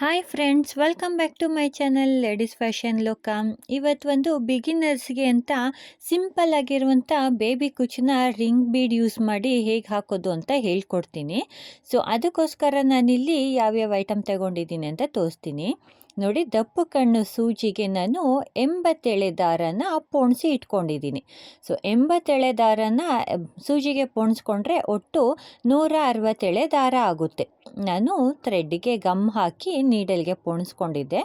Hi friends welcome back to my channel ladies fashion ಲೋಕ ಇವತ್ತು ಒಂದು ಬಿಗಿನರ್ಸ್ಗೆ ಅಂತ ಸಿಂಪಲ್ ಆಗಿರುವಂಥ ಬೇಬಿ ಕುಚ್ಚನ್ನ ರಿಂಗ್ ಬೀಡ್ ಯೂಸ್ ಮಾಡಿ ಹೇಗೆ ಹಾಕೋದು ಅಂತ ಹೇಳ್ಕೊಡ್ತೀನಿ. ಸೊ ಅದಕ್ಕೋಸ್ಕರ ನಾನಿಲ್ಲಿ ಯಾವ್ಯಾವ ಐಟಮ್ ತಗೊಂಡಿದ್ದೀನಿ ಅಂತ ತೋರಿಸ್ತೀನಿ. ನೋಡಿ, ದಪ್ಪು ಕಣ್ಣು ಸೂಜಿಗೆ ನಾನು ಎಂಬತ್ತೆಳೆ ದಾರನ ಪೋಣಿಸಿ ಇಟ್ಕೊಂಡಿದ್ದೀನಿ. ಸೊ ಎಂಬತ್ತೆಳೆ ದಾರನ ಸೂಜಿಗೆ ಪೋಣಿಸ್ಕೊಂಡ್ರೆ ಒಟ್ಟು ನೂರ ಅರವತ್ತೆಳೆ ದಾರ ಆಗುತ್ತೆ. ನಾನು ಥ್ರೆಡ್ಗೆ ಗಮ್ ಹಾಕಿ ನೀಡಲ್ಗೆ ಪೋಣಿಸ್ಕೊಂಡಿದ್ದೆ.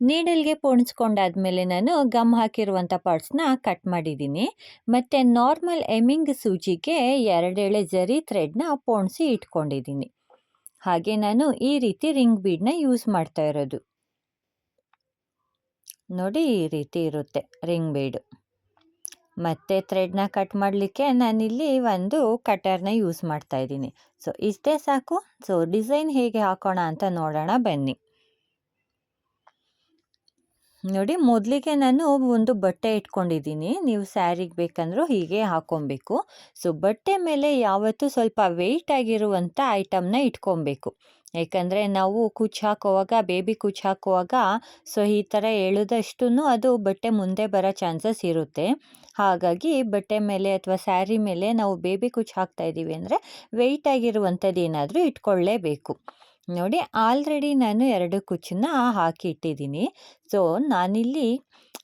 ನೀಡಲ್ಗೆ ಪೋಣಿಸ್ಕೊಂಡಾದ್ಮೇಲೆ ನಾನು ಗಮ್ ಹಾಕಿರುವಂಥ ಪಾರ್ಟ್ಸ್ನ ಕಟ್ ಮಾಡಿದ್ದೀನಿ. ಮತ್ತು ನಾರ್ಮಲ್ ಎಮಿಂಗ್ ಸೂಜಿಗೆ ಎರಡೆಳೆ ಜರಿ ಥ್ರೆಡ್ನ ಪೋಣಿಸಿ ಇಟ್ಕೊಂಡಿದ್ದೀನಿ. ಹಾಗೆ ನಾನು ಈ ರೀತಿ ರಿಂಗ್ ಬೀಡ್ನ ಯೂಸ್ ಮಾಡ್ತಾ ಇರೋದು. ನೋಡಿ ಈ ರೀತಿ ಇರುತ್ತೆ ರಿಂಗ್ ಬೀಡು. ಮತ್ತು ಥ್ರೆಡ್ನ ಕಟ್ ಮಾಡಲಿಕ್ಕೆ ನಾನಿಲ್ಲಿ ಒಂದು ಕಟರ್ನ ಯೂಸ್ ಮಾಡ್ತಾ ಇದ್ದೀನಿ. ಸೊ ಇಷ್ಟೇ ಸಾಕು. ಸೊ ಡಿಸೈನ್ ಹೇಗೆ ಹಾಕೋಣ ಅಂತ ನೋಡೋಣ ಬನ್ನಿ. ನೋಡಿ, ಮೊದಲಿಗೆ ನಾನು ಒಂದು ಬಟ್ಟೆ ಇಟ್ಕೊಂಡಿದ್ದೀನಿ. ನೀವು ಸ್ಯಾರಿಗೆ ಬೇಕಂದ್ರೂ ಹೀಗೆ ಹಾಕೊಬೇಕು. ಸೊ, ಬಟ್ಟೆ ಮೇಲೆ ಯಾವತ್ತೂ ಸ್ವಲ್ಪ ವೆಯ್ಟ್ ಆಗಿರುವಂಥ ಐಟಮ್ನ ಇಟ್ಕೊಬೇಕು. ಯಾಕಂದರೆ ನಾವು ಕುಚ್ಚು ಹಾಕುವಾಗ ಬೇಬಿ ಕುಚ್ಚು ಹಾಕುವಾಗ, ಸೊ, ಈ ಥರ ಎಳೆದಷ್ಟು ಅದು ಬಟ್ಟೆ ಮುಂದೆ ಬರೋ ಚಾನ್ಸಸ್ ಇರುತ್ತೆ. ಹಾಗಾಗಿ ಬಟ್ಟೆ ಮೇಲೆ ಅಥವಾ ಸ್ಯಾರಿ ಮೇಲೆ ನಾವು ಬೇಬಿ ಕುಚ್ಚು ಹಾಕ್ತಾ ಇದ್ದೀವಿ ಅಂದರೆ ವೆಯ್ಟ್ ಆಗಿರುವಂಥದ್ದು ಏನಾದರೂ ಇಟ್ಕೊಳ್ಳೇಬೇಕು. ನೋಡಿ ಆಲ್ರೆಡಿ ನಾನು ಎರಡು ಕುಚ್ಚನ್ನ ಹಾಕಿ ಇಟ್ಟಿದ್ದೀನಿ. ಸೊ, ನಾನಿಲ್ಲಿ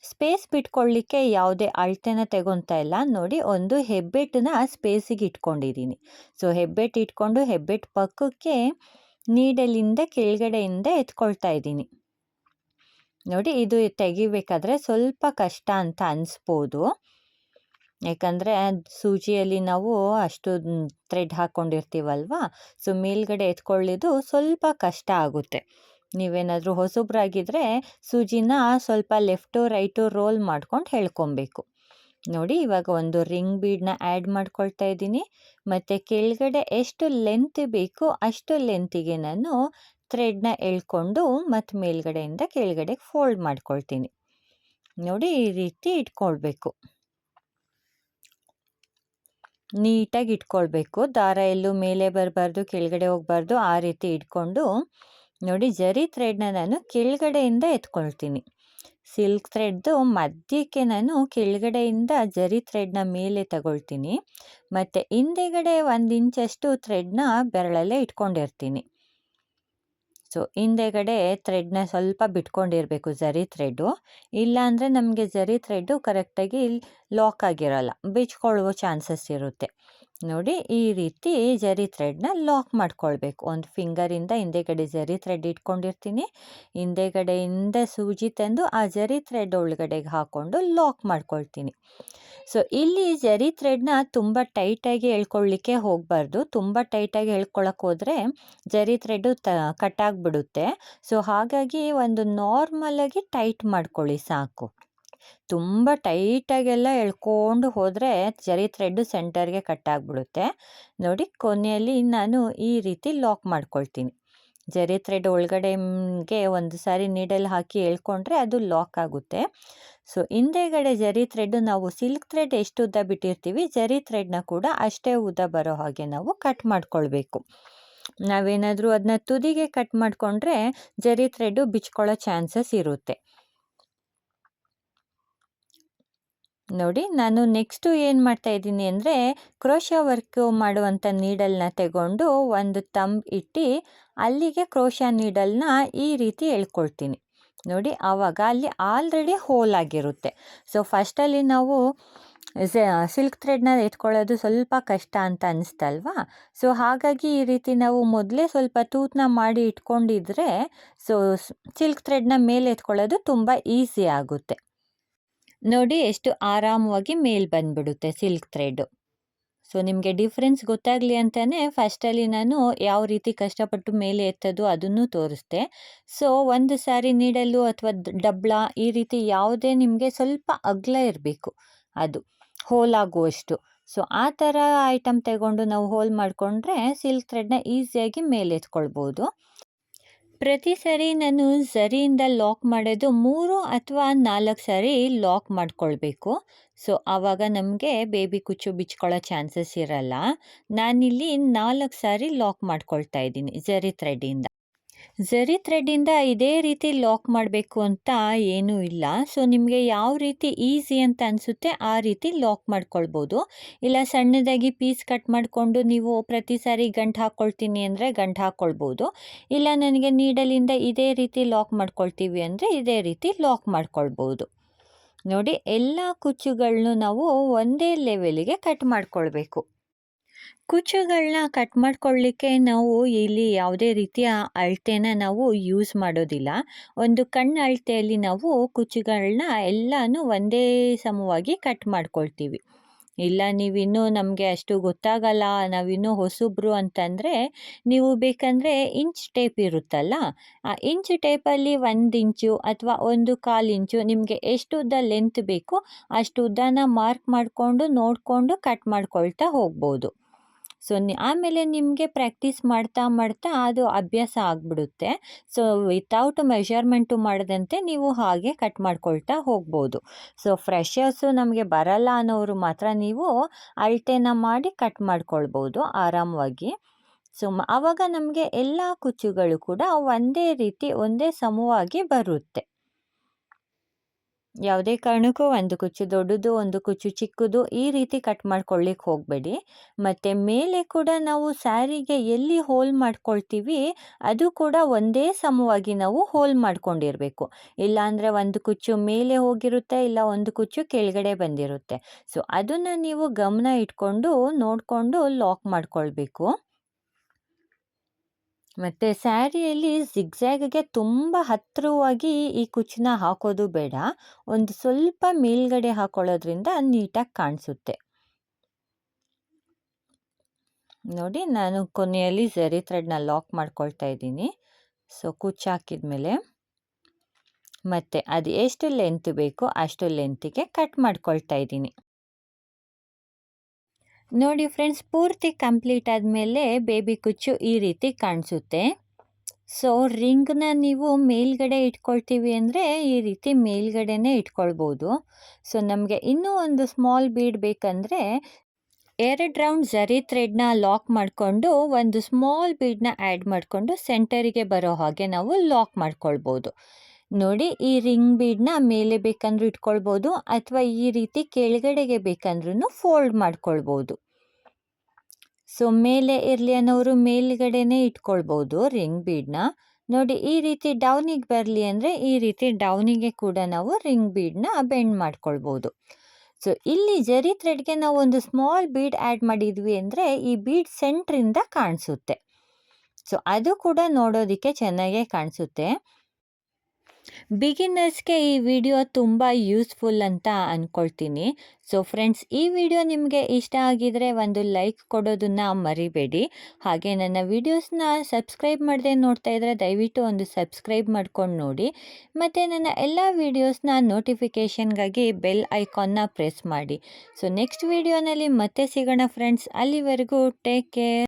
ಸ್ಪೇಸ್ ಬಿಟ್ಕೊಳ್ಳಿಕ್ಕೆ ಯಾವುದೇ ಅಳತೆನ ತೆಗೊತಾ ಇಲ್ಲ. ನೋಡಿ, ಒಂದು ಹೆಬ್ಬೆಟ್ಟನ್ನ ಸ್ಪೇಸಿಗೆ ಇಟ್ಕೊಂಡಿದ್ದೀನಿ. ಸೊ ಹೆಬ್ಬೆಟ್ಟು ಇಟ್ಕೊಂಡು ಹೆಬ್ಬೆಟ್ಟು ಪಕ್ಕಕ್ಕೆ ನೀಡಲಿಂದ ಕೆಳಗಡೆಯಿಂದ ಎತ್ಕೊಳ್ತಾ ಇದ್ದೀನಿ. ನೋಡಿ, ಇದು ತೆಗಿಬೇಕಾದ್ರೆ ಸ್ವಲ್ಪ ಕಷ್ಟ ಅಂತ ಅನಿಸ್ಬೋದು. ಯಾಕಂದರೆ ಸೂಜಿಯಲ್ಲಿ ನಾವು ಅಷ್ಟು ಥ್ರೆಡ್ ಹಾಕ್ಕೊಂಡಿರ್ತೀವಲ್ವ ಸೊ, ಮೇಲ್ಗಡೆ ಎತ್ಕೊಳ್ಳೋದು ಸ್ವಲ್ಪ ಕಷ್ಟ ಆಗುತ್ತೆ. ನೀವೇನಾದರೂ ಹೊಸಬ್ರಾಗಿದ್ದರೆ ಸೂಜಿನ ಸ್ವಲ್ಪ ಲೆಫ್ಟು ರೈಟು ರೋಲ್ ಮಾಡ್ಕೊಂಡು ಹೇಳ್ಕೊಬೇಕು. ನೋಡಿ, ಇವಾಗ ಒಂದು ರಿಂಗ್ ಬೀಡನ್ನ ಆ್ಯಡ್ ಮಾಡ್ಕೊಳ್ತಾ ಇದ್ದೀನಿ. ಮತ್ತು ಕೆಳಗಡೆ ಎಷ್ಟು ಲೆಂತ್ ಬೇಕು ಅಷ್ಟು ಲೆಂತಿಗೆ ನಾನು ಥ್ರೆಡ್ನ ಎಳ್ಕೊಂಡು ಮತ್ತು ಮೇಲ್ಗಡೆಯಿಂದ ಕೆಳಗಡೆ ಫೋಲ್ಡ್ ಮಾಡ್ಕೊಳ್ತೀನಿ. ನೋಡಿ, ಈ ರೀತಿ ಇಟ್ಕೊಳ್ಬೇಕು. ನೀಟಾಗಿ ಇಟ್ಕೊಳ್ಬೇಕು. ದಾರ ಎಲ್ಲೂ ಮೇಲೆ ಬರಬಾರ್ದು, ಕೆಳಗಡೆ ಹೋಗಬಾರ್ದು, ಆ ರೀತಿ ಇಟ್ಕೊಂಡು ನೋಡಿ ಜರಿ ಥ್ರೆಡ್ನ ನಾನು ಕೆಳಗಡೆಯಿಂದ ಎತ್ಕೊಳ್ತೀನಿ. ಸಿಲ್ಕ್ ಥ್ರೆಡ್ದು ಮಧ್ಯಕ್ಕೆ ನಾನು ಕೆಳಗಡೆಯಿಂದ ಜರಿ ಥ್ರೆಡ್ನ ಮೇಲೆ ತಗೊಳ್ತೀನಿ. ಮತ್ತು ಹಿಂದೆಗಡೆ ಒಂದು ಇಂಚಷ್ಟು ಥ್ರೆಡ್ನ ಬೆರಳಲ್ಲೇ ಇಟ್ಕೊಂಡಿರ್ತೀನಿ. ಸೊ ಹಿಂದೆಗಡೆ ಥ್ರೆಡ್ನ ಸ್ವಲ್ಪ ಬಿಟ್ಕೊಂಡಿರಬೇಕು ಜರಿ ಥ್ರೆಡ್ಡು ಇಲ್ಲಾಂದರೆ ನಮಗೆ ಜರಿ ಥ್ರೆಡ್ಡು ಕರೆಕ್ಟಾಗಿ ಲಾಕ್ ಆಗಿರೋಲ್ಲ. ಬಿಚ್ಕೊಳ್ಳುವ ಚಾನ್ಸಸ್ ಇರುತ್ತೆ. ನೋಡಿ, ಈ ರೀತಿ ಜರಿ ಥ್ರೆಡ್ನ ಲಾಕ್ ಮಾಡ್ಕೊಳ್ಬೇಕು. ಒಂದು ಫಿಂಗರಿಂದ ಹಿಂದೆಗಡೆ ಜರಿ ಥ್ರೆಡ್ ಇಟ್ಕೊಂಡಿರ್ತೀನಿ. ಹಿಂದೆಗಡೆಯಿಂದ ಸೂಜಿ ತಂದು ಆ ಜರಿ ಥ್ರೆಡ್ ಒಳಗಡೆಗೆ ಹಾಕ್ಕೊಂಡು ಲಾಕ್ ಮಾಡ್ಕೊಳ್ತೀನಿ. ಸೊ ಇಲ್ಲಿ ಜರಿ ಥ್ರೆಡ್ನ ತುಂಬ ಟೈಟಾಗಿ ಎಳ್ಕೊಳ್ಳಿಕ್ಕೆ ಹೋಗಬಾರ್ದು. ತುಂಬ ಟೈಟಾಗಿ ಎಳ್ಕೊಳಕ್ಕೆ ಹೋದರೆ ಜರಿ ಥ್ರೆಡ್ಡು ತ ಕಟ್ಟಾಗಿಬಿಡುತ್ತೆ ಸೊ ಹಾಗಾಗಿ ಒಂದು ನಾರ್ಮಲಾಗಿ ಟೈಟ್ ಮಾಡ್ಕೊಳ್ಳಿ ಸಾಕು. ತುಂಬ ಟೈಟಾಗೆಲ್ಲ ಎಳ್ಕೊಂಡು ಹೋದರೆ ಜರಿ ಥ್ರೆಡ್ಡು ಸೆಂಟರ್ಗೆ ಕಟ್ಟಾಗ್ಬಿಡುತ್ತೆ ನೋಡಿ, ಕೊನೆಯಲ್ಲಿ ನಾನು ಈ ರೀತಿ ಲಾಕ್ ಮಾಡ್ಕೊಳ್ತೀನಿ. ಜರಿ ಥ್ರೆಡ್ ಒಳಗಡೆಗೆ ಒಂದು ಸಾರಿ ನೀಡಲ್ಲಿ ಹಾಕಿ ಎಳ್ಕೊಂಡ್ರೆ ಅದು ಲಾಕ್ ಆಗುತ್ತೆ ಸೊ ಹಿಂದೆಗಡೆ ಜರಿ ಥ್ರೆಡ್ ನಾವು ಸಿಲ್ಕ್ ಥ್ರೆಡ್ ಎಷ್ಟು ಉದ್ದ ಬಿಟ್ಟಿರ್ತೀವಿ ಜರಿ ಥ್ರೆಡ್ನ ಕೂಡ ಅಷ್ಟೇ ಉದ್ದ ಬರೋ ಹಾಗೆ ನಾವು ಕಟ್ ಮಾಡ್ಕೊಳ್ಬೇಕು ನಾವೇನಾದರೂ ಅದನ್ನ ತುದಿಗೆ ಕಟ್ ಮಾಡಿಕೊಂಡ್ರೆ ಜರಿ ಥ್ರೆಡ್ಡು ಬಿಚ್ಕೊಳ್ಳೋ ಚಾನ್ಸಸ್ ಇರುತ್ತೆ ನೋಡಿ, ನಾನು ನೆಕ್ಸ್ಟು ಏನು ಮಾಡ್ತಾ ಇದ್ದೀನಿ ಅಂದರೆ, ಕ್ರೋಶ ವರ್ಕ್ ಮಾಡುವಂಥ ನೀಡಲ್ನ ತಗೊಂಡು ಒಂದು ತಂಬ್ ಇಟ್ಟು ಅಲ್ಲಿಗೆ ಕ್ರೋಶ ನೀಡಲ್ನ ಈ ರೀತಿ ಎಳ್ಕೊಳ್ತೀನಿ. ನೋಡಿ, ಆವಾಗ ಅಲ್ಲಿ ಆಲ್ರೆಡಿ ಹೋಲ್ ಆಗಿರುತ್ತೆ. ಸೊ, ಫಸ್ಟಲ್ಲಿ ನಾವು ಸಿಲ್ಕ್ ಥ್ರೆಡ್ನ ಎತ್ಕೊಳ್ಳೋದು ಸ್ವಲ್ಪ ಕಷ್ಟ ಅಂತ ಅನಿಸ್ತಲ್ವಾ? ಸೊ, ಹಾಗಾಗಿ ಈ ರೀತಿ ನಾವು ಮೊದಲೇ ಸ್ವಲ್ಪ ತೂತನ ಮಾಡಿ ಇಟ್ಕೊಂಡಿದ್ರೆ ಸೊ, ಸಿಲ್ಕ್ ಥ್ರೆಡ್ನ ಮೇಲೆ ಎತ್ಕೊಳ್ಳೋದು ತುಂಬ ಈಸಿ ಆಗುತ್ತೆ. ನೋಡಿ ಎಷ್ಟು ಆರಾಮವಾಗಿ ಮೇಲ್ ಬಂದ್ಬಿಡುತ್ತೆ ಸಿಲ್ಕ್ ಥ್ರೆಡ್ ಸೊ ನಿಮಗೆ ಡಿಫ್ರೆನ್ಸ್ ಗೊತ್ತಾಗಲಿ ಅಂತಲೇ ಫಸ್ಟಲ್ಲಿ ನಾನು ಯಾವ ರೀತಿ ಕಷ್ಟಪಟ್ಟು ಮೇಲೆ ಎತ್ತೋದು ಅದನ್ನು ತೋರಿಸ್ದೆ. ಸೊ ಒಂದು ಸಾರಿ ನೀಡಲು ಅಥವಾ ಡಬ್ಳ ಈ ರೀತಿ ಯಾವುದೇ ನಿಮಗೆ ಸ್ವಲ್ಪ ಅಗ್ಲ ಇರಬೇಕು ಅದು, ಹೋಲ್ ಆಗುವಷ್ಟು. ಸೊ ಆ ಥರ ಐಟಮ್ ತಗೊಂಡು ನಾವು ಹೋಲ್ ಮಾಡಿಕೊಂಡ್ರೆ ಸಿಲ್ಕ್ ಥ್ರೆಡ್ನ ಈಸಿಯಾಗಿ ಮೇಲೆ ಎತ್ಕೊಳ್ಬೋದು. ಪ್ರತಿ ಸರಿ ನಾನು ಸರಿಯಿಂದ ಲಾಕ್ ಮಾಡೋದು ಮೂರು ಅಥವಾ ನಾಲ್ಕು ಸಾರಿ ಲಾಕ್ ಮಾಡ್ಕೊಳ್ಬೇಕು. ಸೊ, ಆವಾಗ ನಮಗೆ ಬೇಬಿ ಕುಚ್ಚು ಬಿಚ್ಕೊಳ್ಳೋ ಚಾನ್ಸಸ್ ಇರಲ್ಲ. ನಾನಿಲ್ಲಿ ನಾಲ್ಕು ಸಾರಿ ಲಾಕ್ ಮಾಡ್ಕೊಳ್ತಾ ಇದ್ದೀನಿ ಜರಿ ಥ್ರೆಡ್ಡಿಂದ ಝರಿ ಥ್ರೆಡ್ಡಿಂದ ಇದೇ ರೀತಿ ಲಾಕ್ ಮಾಡಬೇಕು ಅಂತ ಏನೂ ಇಲ್ಲ. ಸೊ ನಿಮಗೆ ಯಾವ ರೀತಿ ಈಸಿ ಅಂತ ಅನಿಸುತ್ತೆ ಆ ರೀತಿ ಲಾಕ್ ಮಾಡ್ಕೊಳ್ಬೋದು. ಇಲ್ಲ, ಸಣ್ಣದಾಗಿ ಪೀಸ್ ಕಟ್ ಮಾಡಿಕೊಂಡು ನೀವು ಪ್ರತಿ ಸಾರಿ ಗಂಟು ಹಾಕ್ಕೊಳ್ತೀನಿ ಅಂದರೆ ಗಂಟು ಹಾಕ್ಕೊಳ್ಬೋದು ಇಲ್ಲ, ನನಗೆ ನೀಡಲಿಂದ ಇದೇ ರೀತಿ ಲಾಕ್ ಮಾಡ್ಕೊಳ್ತೀವಿ ಅಂದರೆ ಇದೇ ರೀತಿ ಲಾಕ್ ಮಾಡ್ಕೊಳ್ಬೋದು. ನೋಡಿ, ಎಲ್ಲ ಕುಚ್ಚುಗಳನ್ನು ನಾವು ಒಂದೇ ಲೆವೆಲಿಗೆ ಕಟ್ ಮಾಡ್ಕೊಳ್ಬೇಕು. ಕುಚ್ಚುಗಳನ್ನ ಕಟ್ ಮಾಡ್ಕೊಳ್ಳಿಕ್ಕೆ ನಾವು ಇಲ್ಲಿ ಯಾವುದೇ ರೀತಿಯ ಅಳತೆನ ನಾವು ಯೂಸ್ ಮಾಡೋದಿಲ್ಲ. ಒಂದು ಕಣ್ಣು ಅಳತೆಯಲ್ಲಿ ನಾವು ಕುಚ್ಚುಗಳನ್ನ ಎಲ್ಲನೂ ಒಂದೇ ಸಮವಾಗಿ ಕಟ್ ಮಾಡ್ಕೊಳ್ತೀವಿ. ಇಲ್ಲ, ನೀವಿನ್ನೂ ನಮಗೆ ಅಷ್ಟು ಗೊತ್ತಾಗಲ್ಲ, ನಾವಿನ್ನೂ ಹೊಸಬ್ರು ಅಂತಂದರೆ ನೀವು ಬೇಕಂದರೆ ಇಂಚ್ ಟೇಪ್ ಇರುತ್ತಲ್ಲ, ಆ ಇಂಚ್ ಟೇಪಲ್ಲಿ ಒಂದು ಇಂಚು ಅಥವಾ ಒಂದು ಕಾಲು ಇಂಚು ನಿಮಗೆ ಎಷ್ಟು ಉದ್ದ ಲೆಂತ್ ಬೇಕು ಅಷ್ಟು ಉದ್ದನ ಮಾರ್ಕ್ ಮಾಡಿಕೊಂಡು, ನೋಡಿಕೊಂಡು ಕಟ್ ಮಾಡ್ಕೊಳ್ತಾ ಹೋಗ್ಬೋದು. ಸೊ ಆಮೇಲೆ ನಿಮಗೆ ಪ್ರಾಕ್ಟೀಸ್ ಮಾಡ್ತಾ ಮಾಡ್ತಾ ಅದು ಅಭ್ಯಾಸ ಆಗಿಬಿಡುತ್ತೆ. ಸೊ ವಿತೌಟ್ ಮೆಷರ್ಮೆಂಟು ಮಾಡದಂತೆ ನೀವು ಹಾಗೆ ಕಟ್ ಮಾಡ್ಕೊಳ್ತಾ ಹೋಗ್ಬೋದು. ಸೊ ಫ್ರೆಶರ್ಸು ನಮಗೆ ಬರಲ್ಲ ಅನ್ನೋರು ಮಾತ್ರ ನೀವು ಅಳತೆನ ಮಾಡಿ ಕಟ್ ಮಾಡ್ಕೊಳ್ಬೋದು ಆರಾಮವಾಗಿ. ಸೊ ಆವಾಗ ನಮಗೆ ಎಲ್ಲ ಕುಚ್ಚುಗಳು ಕೂಡ ಒಂದೇ ರೀತಿ, ಒಂದೇ ಸಮವಾಗಿ ಬರುತ್ತೆ. ಯಾವುದೇ ಕಾರಣಕ್ಕೂ ಒಂದು ಕುಚ್ಚು ದೊಡ್ಡದು, ಒಂದು ಕುಚ್ಚು ಚಿಕ್ಕದು ಈ ರೀತಿ ಕಟ್ ಮಾಡ್ಕೊಳ್ಳಿಕ್ಕೆ ಹೋಗಬೇಡಿ. ಮತ್ತು ಮೇಲೆ ಕೂಡ ನಾವು ಸ್ಯಾರಿಗೆ ಎಲ್ಲಿ ಹೋಲ್ ಮಾಡ್ಕೊಳ್ತೀವಿ, ಅದು ಕೂಡ ಒಂದೇ ಸಮವಾಗಿ ನಾವು ಹೋಲ್ ಮಾಡ್ಕೊಂಡಿರಬೇಕು. ಇಲ್ಲಾಂದರೆ ಒಂದು ಕುಚ್ಚು ಮೇಲೆ ಹೋಗಿರುತ್ತೆ, ಇಲ್ಲ ಒಂದು ಕುಚ್ಚು ಕೆಳಗಡೆ ಬಂದಿರುತ್ತೆ. ಸೊ, ಅದನ್ನು ನೀವು ಗಮನ ಇಟ್ಕೊಂಡು ನೋಡಿಕೊಂಡು ಲಾಕ್ ಮಾಡ್ಕೊಳ್ಬೇಕು. ಮತ್ತು ಸ್ಯಾರಿಯಲ್ಲಿ ಜಿಗ್ಜ್ಯಾಗ್ಗೆ ತುಂಬ ಹತ್ತಿರವಾಗಿ ಈ ಕುಚ್ಚನ್ನ ಹಾಕೋದು ಬೇಡ. ಒಂದು ಸ್ವಲ್ಪ ಮೇಲ್ಗಡೆ ಹಾಕೊಳ್ಳೋದ್ರಿಂದ ನೀಟಾಗಿ ಕಾಣಿಸುತ್ತೆ. ನೋಡಿ, ನಾನು ಕೊನೆಯಲ್ಲಿ ಝರಿ ಥ್ರೆಡ್ನ ಲಾಕ್ ಮಾಡ್ಕೊಳ್ತಾ ಇದ್ದೀನಿ. ಸೊ, ಕುಚ್ಚು ಹಾಕಿದ್ಮೇಲೆ ಮತ್ತು ಅದು ಎಷ್ಟು ಲೆಂತ್ ಬೇಕೋ ಅಷ್ಟು ಲೆಂತಿಗೆ ಕಟ್ ಮಾಡ್ಕೊಳ್ತಾ ಇದ್ದೀನಿ. ನೋಡಿ ಫ್ರೆಂಡ್ಸ್, ಪೂರ್ತಿ ಕಂಪ್ಲೀಟ್ ಆದಮೇಲೆ ಬೇಬಿ ಕುಚ್ಚು ಈ ರೀತಿ ಕಾಣಿಸುತ್ತೆ. ಸೊ, ರಿಂಗ್ನ ನೀವು ಮೇಲ್ಗಡೆ ಇಟ್ಕೊಳ್ತೀವಿ ಅಂದರೆ ಈ ರೀತಿ ಮೇಲ್ಗಡೆನೇ ಇಟ್ಕೊಳ್ಬೋದು. ಸೊ, ನಮಗೆ ಇನ್ನೂ ಒಂದು ಸ್ಮಾಲ್ ಬೀಡ್ ಬೇಕಂದರೆ ಎರಡು ರೌಂಡ್ ಜರಿ ಥ್ರೆಡ್ನ ಲಾಕ್ ಮಾಡಿಕೊಂಡು ಒಂದು ಸ್ಮಾಲ್ ಬೀಡನ್ನ ಆ್ಯಡ್ ಮಾಡಿಕೊಂಡು ಸೆಂಟರಿಗೆ ಬರೋ ಹಾಗೆ ನಾವು ಲಾಕ್ ಮಾಡ್ಕೊಳ್ಬೋದು. ನೋಡಿ ಈ ರಿಂಗ್ ಬೀಡ್ನ ಮೇಲೆ ಬೇಕಂದ್ರೂ ಇಟ್ಕೊಳ್ಬೋದು ಅಥವಾ ಈ ರೀತಿ ಕೆಳಗಡೆಗೆ ಬೇಕಂದ್ರೂ ಫೋಲ್ಡ್ ಮಾಡ್ಕೊಳ್ಬೋದು. ಸೊ, ಮೇಲೆ ಇರಲಿ ಅನ್ನೋರು ಮೇಲ್ಗಡೆನೇ ಇಟ್ಕೊಳ್ಬೋದು ರಿಂಗ್ ಬೀಡನ್ನ. ನೋಡಿ, ಈ ರೀತಿ ಡೌನಿಗೆ ಬರಲಿ ಅಂದರೆ ಈ ರೀತಿ ಡೌನಿಗೆ ಕೂಡ ನಾವು ರಿಂಗ್ ಬೀಡ್ನ ಬೆಂಡ್ ಮಾಡ್ಕೊಳ್ಬೋದು. ಸೊ, ಇಲ್ಲಿ ಜರಿ ಥ್ರೆಡ್ಗೆ ನಾವು ಒಂದು ಸ್ಮಾಲ್ ಬೀಡ್ ಆ್ಯಡ್ ಮಾಡಿದ್ವಿ ಅಂದರೆ ಈ ಬೀಡ್ ಸೆಂಟ್ರಿಂದ ಕಾಣಿಸುತ್ತೆ. ಸೊ, ಅದು ಕೂಡ ನೋಡೋದಕ್ಕೆ ಚೆನ್ನಾಗೇ ಕಾಣಿಸುತ್ತೆ. ಬಿಗಿನರ್ಸ್ಗೆ ಈ ವಿಡಿಯೋ ತುಂಬ ಯೂಸ್ಫುಲ್ ಅಂತ ಅಂದ್ಕೊಳ್ತೀನಿ ಸೊ ಫ್ರೆಂಡ್ಸ್, ಈ ವಿಡಿಯೋ ನಿಮಗೆ ಇಷ್ಟ ಆಗಿದರೆ ಒಂದು ಲೈಕ್ ಕೊಡೋದನ್ನು ಮರಿಬೇಡಿ. ಹಾಗೆ ನನ್ನ ವಿಡಿಯೋಸ್ನ ಸಬ್ಸ್ಕ್ರೈಬ್ ಮಾಡದೆ ನೋಡ್ತಾ ಇದ್ದರೆ ದಯವಿಟ್ಟು ಒಂದು ಸಬ್ಸ್ಕ್ರೈಬ್ ಮಾಡ್ಕೊಂಡು ನೋಡಿ. ಮತ್ತು ನನ್ನ ಎಲ್ಲ ವೀಡಿಯೋಸ್ನ ನೋಟಿಫಿಕೇಷನ್ಗಾಗಿ ಬೆಲ್ ಐಕಾನ್ನ ಪ್ರೆಸ್ ಮಾಡಿ. ಸೊ ನೆಕ್ಸ್ಟ್ ವೀಡಿಯೋನಲ್ಲಿ ಮತ್ತೆ ಸಿಗೋಣ ಫ್ರೆಂಡ್ಸ್. ಅಲ್ಲಿವರೆಗೂ ಟೇಕ್ ಕೇರ್.